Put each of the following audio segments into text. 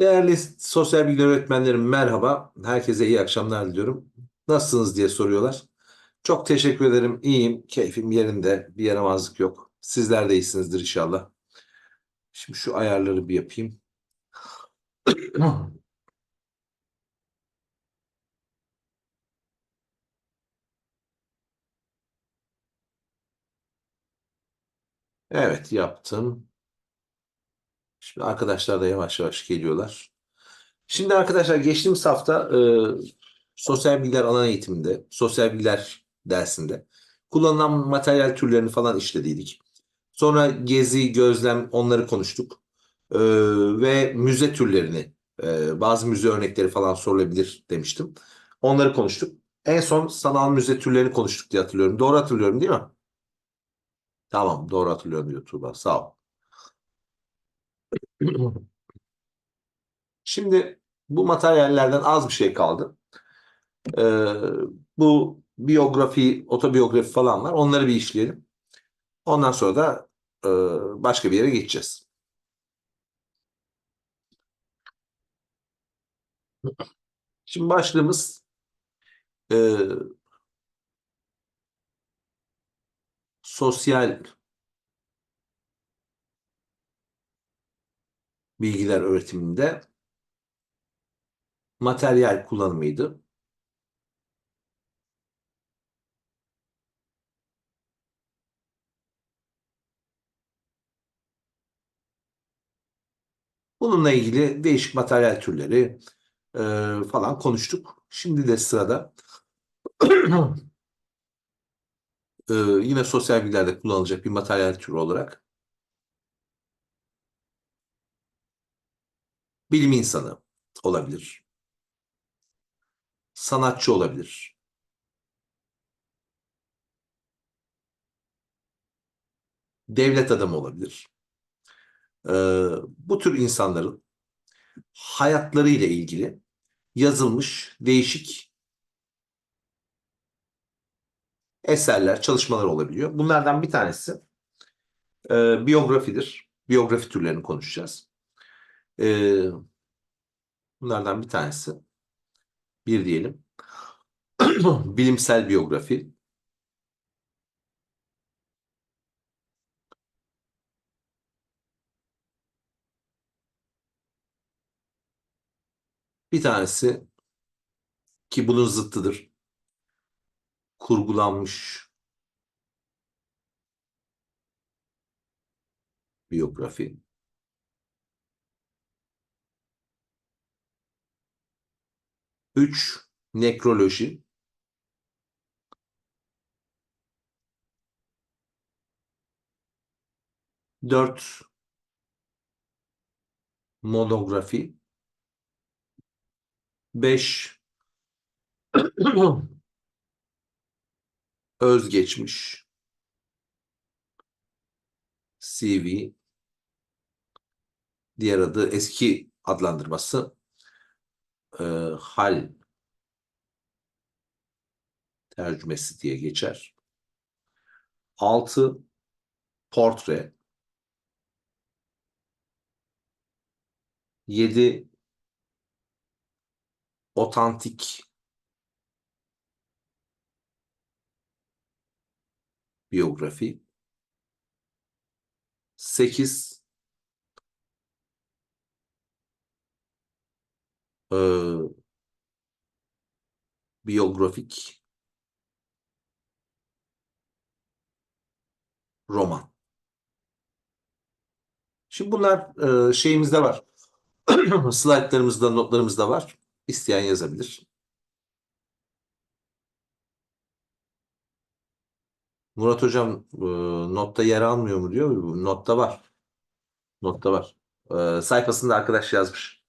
Değerli sosyal bilgiler öğretmenlerim merhaba. Herkese iyi akşamlar diliyorum. Nasılsınız diye soruyorlar. Çok teşekkür ederim. İyiyim. Keyfim yerinde. Bir yaramazlık yok. Sizler de iyisinizdir inşallah. Şimdi şu ayarları bir yapayım. Evet yaptım. Şimdi arkadaşlar da yavaş yavaş geliyorlar. Şimdi arkadaşlar geçtiğimiz hafta e, sosyal bilgiler alan eğitiminde, sosyal bilgiler dersinde kullanılan materyal türlerini falan işlediydik. Sonra gezi, gözlem onları konuştuk. E, ve müze türlerini, e, bazı müze örnekleri falan sorulabilir demiştim. Onları konuştuk. En son sanal müze türlerini konuştuk diye hatırlıyorum. Doğru hatırlıyorum değil mi? Tamam, doğru hatırlıyorum diyor Tuğba. Sağ ol. Şimdi bu materyallerden az bir şey kaldı. Ee, bu biyografi, otobiyografi falan var. Onları bir işleyelim. Ondan sonra da e, başka bir yere geçeceğiz. Şimdi başlığımız e, sosyal bilgiler öğretiminde materyal kullanımıydı. Bununla ilgili değişik materyal türleri e, falan konuştuk. Şimdi de sırada e, yine sosyal bilgilerde kullanılacak bir materyal türü olarak bilim insanı olabilir. Sanatçı olabilir. Devlet adamı olabilir. Ee, bu tür insanların hayatları ile ilgili yazılmış değişik eserler, çalışmalar olabiliyor. Bunlardan bir tanesi e, biyografidir. Biyografi türlerini konuşacağız. E, bunlardan bir tanesi bir diyelim. Bilimsel biyografi. Bir tanesi ki bunun zıttıdır. Kurgulanmış biyografi. Üç, nekroloji. Dört, monografi. Beş, özgeçmiş. CV. Diğer adı eski adlandırması e, hal tercümesi diye geçer. Altı portre. Yedi otantik biyografi. Sekiz e, biyografik roman. Şimdi bunlar e, şeyimizde var. Slaytlarımızda, notlarımızda var. İsteyen yazabilir. Murat Hocam e, notta yer almıyor mu diyor. Notta var. Notta var. E, sayfasında arkadaş yazmış.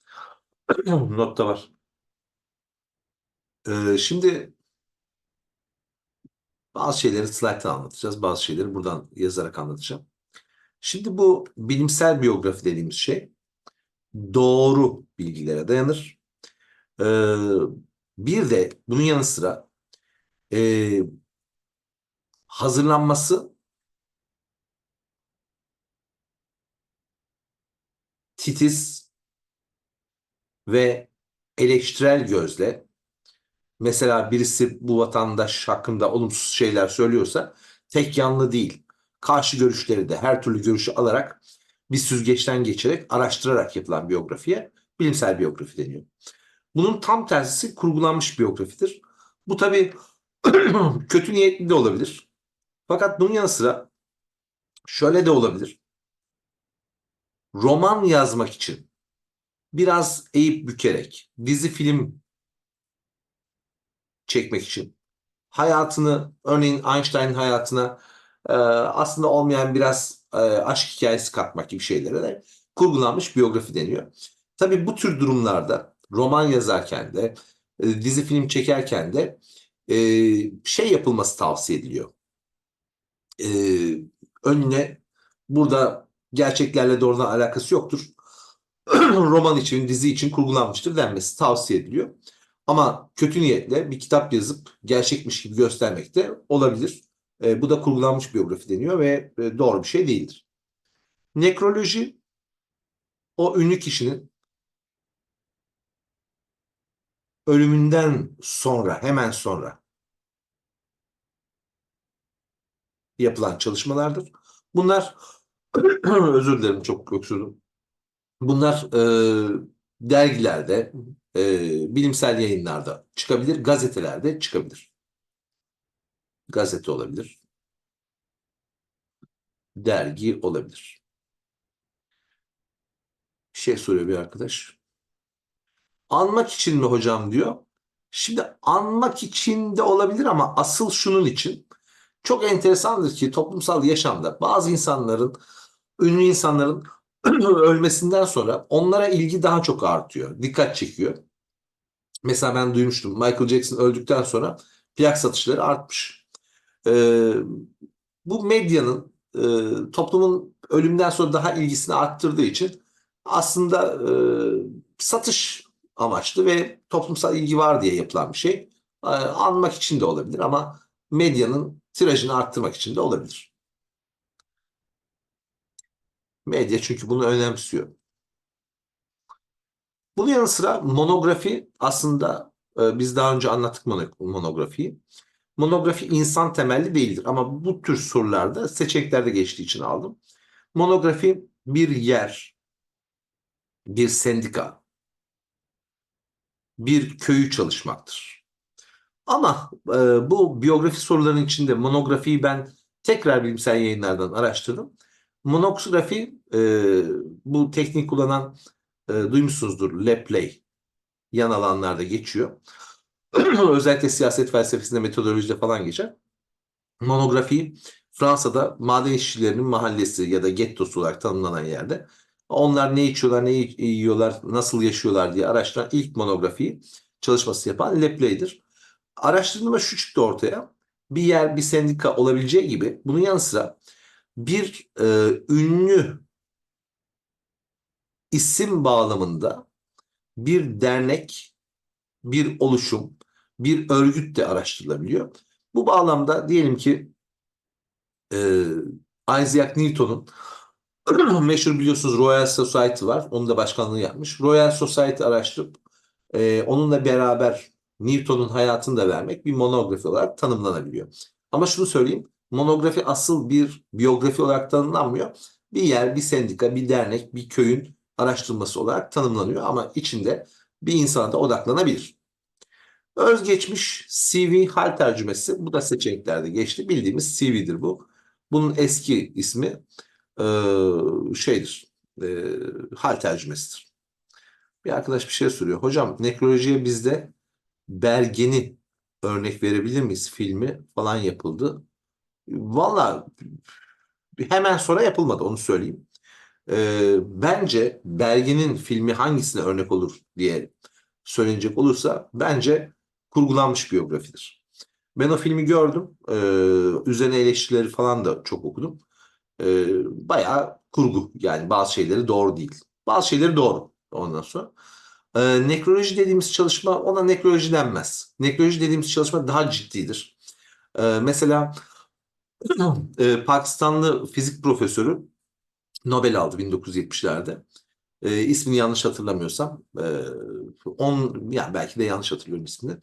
Notta var. E, şimdi bazı şeyleri slayttan anlatacağız. Bazı şeyleri buradan yazarak anlatacağım. Şimdi bu bilimsel biyografi dediğimiz şey doğru bilgilere dayanır. Ee, bir de bunun yanı sıra e, hazırlanması titiz ve eleştirel gözle mesela birisi bu vatandaş hakkında olumsuz şeyler söylüyorsa tek yanlı değil. Karşı görüşleri de her türlü görüşü alarak bir süzgeçten geçerek araştırarak yapılan biyografiye bilimsel biyografi deniyor. Bunun tam tersi kurgulanmış biyografidir. Bu tabii kötü niyetli de olabilir. Fakat bunun yanı sıra şöyle de olabilir. Roman yazmak için biraz eğip bükerek, dizi film çekmek için hayatını, örneğin Einstein'ın hayatına e, aslında olmayan biraz e, aşk hikayesi katmak gibi şeylere de kurgulanmış biyografi deniyor. Tabii bu tür durumlarda roman yazarken de, e, dizi film çekerken de e, şey yapılması tavsiye ediliyor. E, önüne burada gerçeklerle doğrudan alakası yoktur. roman için, dizi için kurgulanmıştır denmesi tavsiye ediliyor. Ama kötü niyetle bir kitap yazıp gerçekmiş gibi göstermek de olabilir. E, bu da kurgulanmış biyografi deniyor ve e, doğru bir şey değildir. Nekroloji o ünlü kişinin ölümünden sonra, hemen sonra yapılan çalışmalardır. Bunlar özür dilerim çok öksürdüm. Bunlar e, dergilerde, e, bilimsel yayınlarda çıkabilir, gazetelerde çıkabilir. Gazete olabilir. Dergi olabilir. Bir şey soruyor bir arkadaş. Anmak için mi hocam diyor. Şimdi anmak için de olabilir ama asıl şunun için. Çok enteresandır ki toplumsal yaşamda bazı insanların, ünlü insanların ölmesinden sonra onlara ilgi daha çok artıyor. Dikkat çekiyor. Mesela ben duymuştum Michael Jackson öldükten sonra plak satışları artmış. Ee, bu medyanın e, toplumun ölümden sonra daha ilgisini arttırdığı için aslında e, satış amaçlı ve toplumsal ilgi var diye yapılan bir şey. E, anmak için de olabilir ama medyanın tirajını arttırmak için de olabilir. Medya çünkü bunu önemsiyor. Bunun yanı sıra monografi aslında e, biz daha önce anlattık monografiyi. Monografi insan temelli değildir ama bu tür sorularda seçeneklerde geçtiği için aldım. Monografi bir yer, bir sendika, bir köyü çalışmaktır. Ama e, bu biyografi sorularının içinde monografiyi ben tekrar bilimsel yayınlardan araştırdım. Monografi e, bu teknik kullanan e, duymuşsunuzdur Lepley yan alanlarda geçiyor. Özellikle siyaset felsefesinde metodolojide falan geçer. Monografi Fransa'da maden işçilerinin mahallesi ya da gettosu olarak tanımlanan yerde onlar ne içiyorlar, ne yiyorlar, nasıl yaşıyorlar diye araştıran ilk monografi çalışması yapan Lepley'dir. Araştırma şu çıktı ortaya. Bir yer, bir sendika olabileceği gibi bunun yanı sıra bir e, ünlü isim bağlamında bir dernek, bir oluşum, bir örgüt de araştırılabiliyor. Bu bağlamda diyelim ki e, Isaac Newton'un meşhur biliyorsunuz Royal Society var. Onun da başkanlığı yapmış. Royal Society araştırıp e, onunla beraber Newton'un hayatını da vermek bir monografi olarak tanımlanabiliyor. Ama şunu söyleyeyim. Monografi asıl bir biyografi olarak tanımlanmıyor. Bir yer, bir sendika, bir dernek, bir köyün araştırması olarak tanımlanıyor ama içinde bir insana da odaklanabilir. Özgeçmiş CV hal tercümesi bu da seçeneklerde geçti. Bildiğimiz CV'dir bu. Bunun eski ismi e, şeydir. E, hal tercümesidir. Bir arkadaş bir şey soruyor. Hocam nekrolojiye bizde Bergen'i örnek verebilir miyiz? Filmi falan yapıldı. Valla hemen sonra yapılmadı onu söyleyeyim. E, bence Bergen'in filmi hangisine örnek olur diye söylenecek olursa bence kurgulanmış biyografidir. Ben o filmi gördüm. E, üzerine eleştirileri falan da çok okudum. E, bayağı kurgu yani bazı şeyleri doğru değil. Bazı şeyleri doğru ondan sonra. E, nekroloji dediğimiz çalışma ona nekroloji denmez. Nekroloji dediğimiz çalışma daha ciddidir. E, mesela e, Pakistanlı fizik profesörü Nobel aldı 1970'lerde. E, ismini yanlış hatırlamıyorsam. E, on, yani belki de yanlış hatırlıyorum ismini.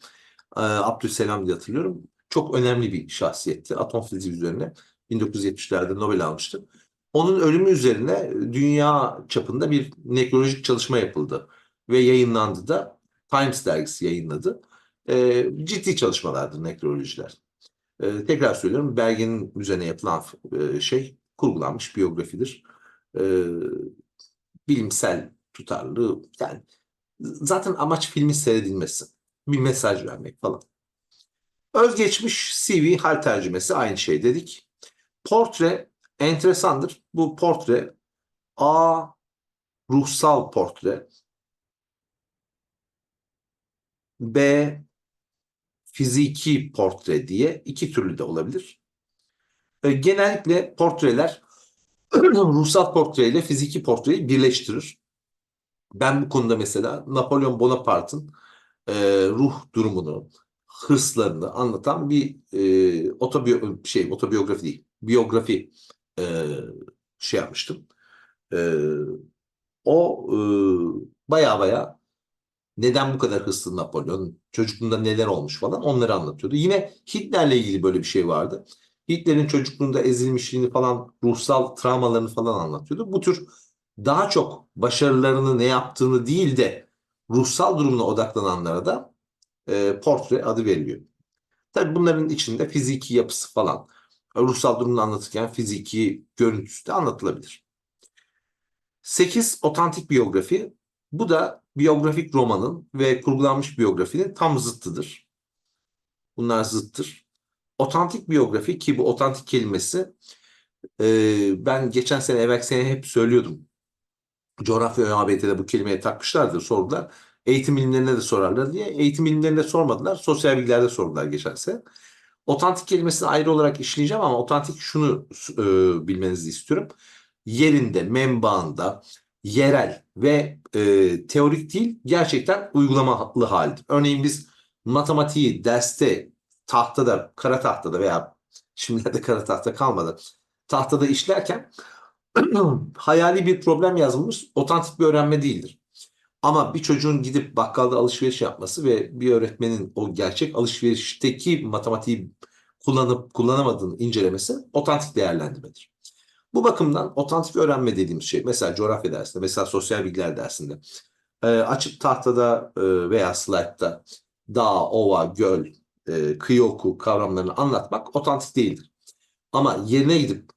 E, Abdülselam diye hatırlıyorum. Çok önemli bir şahsiyetti. Atom fiziği üzerine 1970'lerde Nobel almıştı. Onun ölümü üzerine dünya çapında bir nekrolojik çalışma yapıldı ve yayınlandı da Times dergisi yayınladı. E, ciddi çalışmalardır nekrolojiler. E, tekrar söylüyorum belgenin üzerine yapılan e, şey kurgulanmış biyografidir. E, bilimsel tutarlı yani zaten amaç filmin seyredilmesi. Bir mesaj vermek falan. Özgeçmiş CV hal tercümesi aynı şey dedik. Portre enteresandır. Bu portre A ruhsal portre B fiziki portre diye iki türlü de olabilir. E, genellikle portreler ruhsal portre ile fiziki portreyi birleştirir. Ben bu konuda mesela Napolyon Bonaparte'ın e, ruh durumunu, hırslarını anlatan bir e, otobiyo şey otobiyografi değil, biyografi e, şey yapmıştım. E, o e, baya baya neden bu kadar hırslı Napolyon, çocukluğunda neler olmuş falan onları anlatıyordu. Yine Hitler'le ilgili böyle bir şey vardı. Hitler'in çocukluğunda ezilmişliğini falan, ruhsal travmalarını falan anlatıyordu. Bu tür daha çok başarılarını ne yaptığını değil de ruhsal durumuna odaklananlara da e, portre adı veriliyor. Tabii bunların içinde fiziki yapısı falan, ruhsal durumunu anlatırken fiziki görüntüsü de anlatılabilir. 8. Otantik biyografi. Bu da biyografik romanın ve kurgulanmış biyografinin tam zıttıdır. Bunlar zıttır. Otantik biyografi ki bu otantik kelimesi e, ben geçen sene evvel sene hep söylüyordum. Coğrafya ÖABT'de bu kelimeye takmışlardır, sordular. Eğitim bilimlerine de sorarlar diye. Eğitim bilimlerinde sormadılar, sosyal bilgilerde sordular geçen sene. Otantik kelimesini ayrı olarak işleyeceğim ama otantik şunu e, bilmenizi istiyorum. Yerinde, menbaında, yerel ve e, teorik değil gerçekten uygulamalı halidir. Örneğin biz matematiği derste tahtada, kara tahtada veya şimdilerde kara tahta kalmadı. Tahtada işlerken hayali bir problem yazılmış otantik bir öğrenme değildir. Ama bir çocuğun gidip bakkalda alışveriş yapması ve bir öğretmenin o gerçek alışverişteki matematiği kullanıp kullanamadığını incelemesi otantik değerlendirmedir. Bu bakımdan otantik öğrenme dediğimiz şey mesela coğrafya dersinde, mesela sosyal bilgiler dersinde e, açıp tahtada e, veya slaytta dağ, ova, göl, e, kıyı oku kavramlarını anlatmak otantik değildir. Ama yerine gidip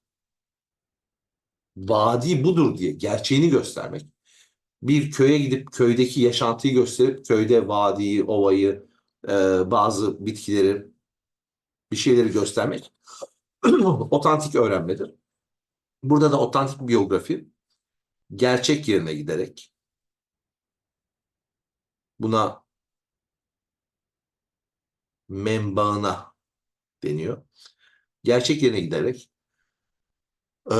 vadi budur diye gerçeğini göstermek, bir köye gidip köydeki yaşantıyı gösterip köyde vadiyi, ovayı, e, bazı bitkileri, bir şeyleri göstermek otantik öğrenmedir. Burada da otantik biyografi gerçek yerine giderek buna menbaına deniyor. Gerçek yerine giderek e,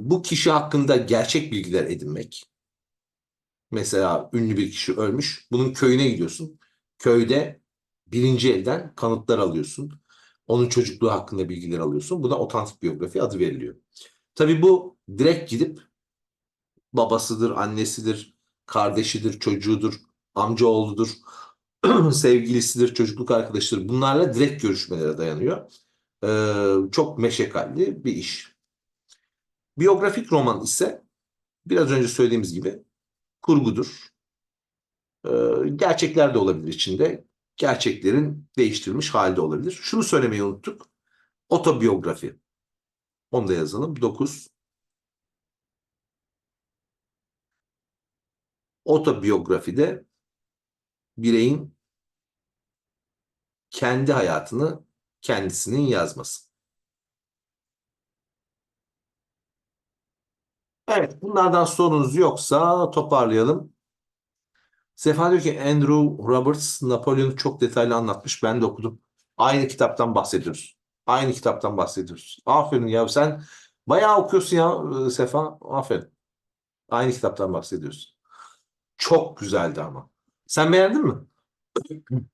bu kişi hakkında gerçek bilgiler edinmek. Mesela ünlü bir kişi ölmüş. Bunun köyüne gidiyorsun. Köyde birinci elden kanıtlar alıyorsun. Onun çocukluğu hakkında bilgiler alıyorsun. Buna otantik biyografi adı veriliyor. Tabii bu direkt gidip babasıdır, annesidir, kardeşidir, çocuğudur, amcaoğludur, sevgilisidir, çocukluk arkadaşıdır. Bunlarla direkt görüşmelere dayanıyor. Ee, çok meşakkatli bir iş. Biyografik roman ise biraz önce söylediğimiz gibi kurgudur. Ee, gerçekler de olabilir içinde. Gerçeklerin değiştirilmiş halde olabilir. Şunu söylemeyi unuttuk. Otobiyografi. Onu da yazalım. 9. Otobiyografide bireyin kendi hayatını kendisinin yazması. Evet, bunlardan sorunuz yoksa toparlayalım. Sefa diyor ki Andrew Roberts Napolyon'u çok detaylı anlatmış. Ben de okudum. Aynı kitaptan bahsediyoruz. Aynı kitaptan bahsediyoruz. Aferin ya sen bayağı okuyorsun ya e, Sefa. Aferin. Aynı kitaptan bahsediyoruz. Çok güzeldi ama. Sen beğendin mi?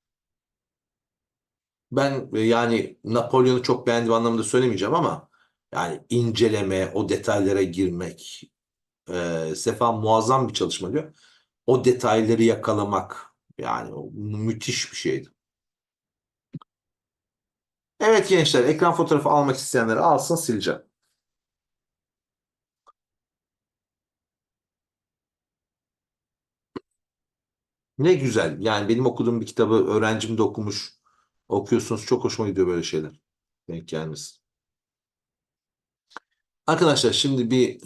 Ben e, yani Napolyon'u çok beğendiğim anlamında söylemeyeceğim ama yani inceleme, o detaylara girmek e, Sefa muazzam bir çalışma diyor. O detayları yakalamak yani müthiş bir şeydi. Evet gençler ekran fotoğrafı almak isteyenler alsın sileceğim. Ne güzel. Yani benim okuduğum bir kitabı öğrencim de okumuş. Okuyorsunuz. Çok hoşuma gidiyor böyle şeyler. Denk gelmesin. Arkadaşlar şimdi bir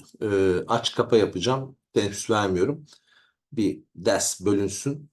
e, aç kapa yapacağım. Teneffüs vermiyorum. Bir ders bölünsün.